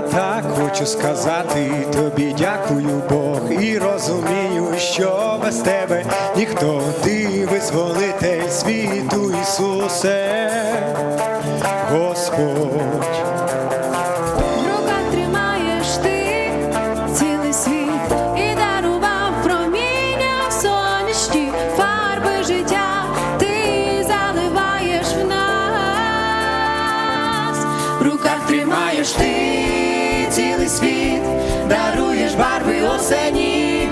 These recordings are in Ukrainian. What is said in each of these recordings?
Так хочу сказати тобі, дякую Бог, і розумію, що без тебе ніхто ти визволитель світу, Ісусе, Господь. Цілий світ, даруєш барви осені.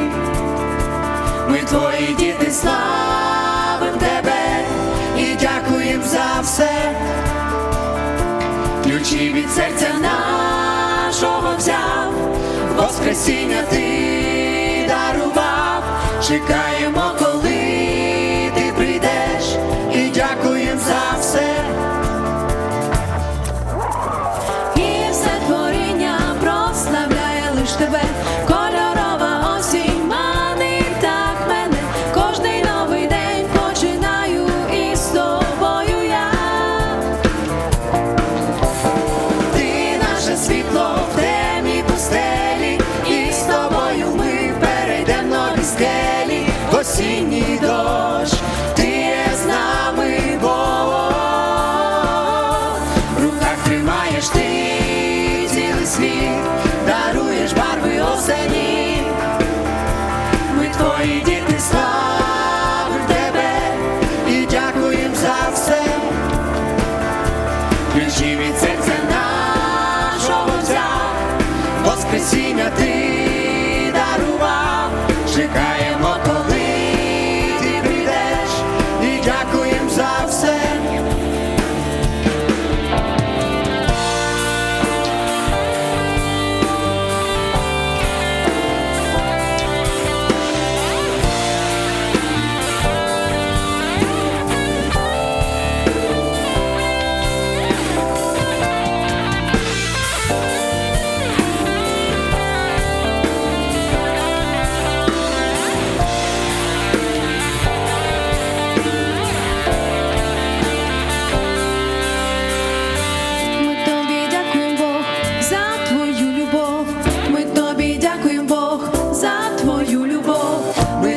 Ми твої діти славим тебе і дякуєм за все ключі від серця нашого взяв, Воскресіння ти дарував, чекаємо, тебе, кольорова осінь мене, кожний новий день починаю із тобою я. Ти наше світло в темній пустелі, і з тобою ми перейдем нові осінній дощ, ти з нами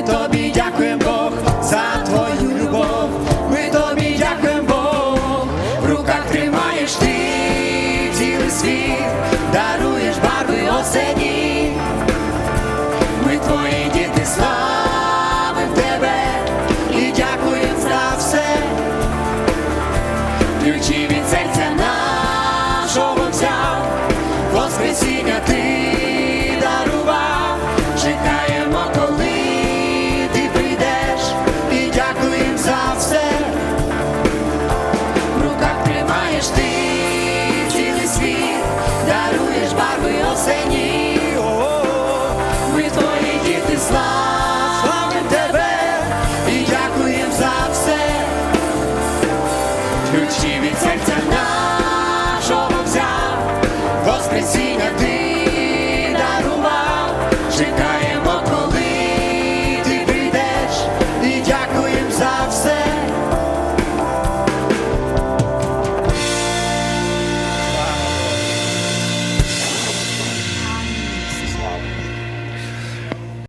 тобі дякуємо Бог за твою любов. Ми тобі дякуємо Бог. В руках тримаєш ти цілий світ, даруєш барви осені. barwy ocenić.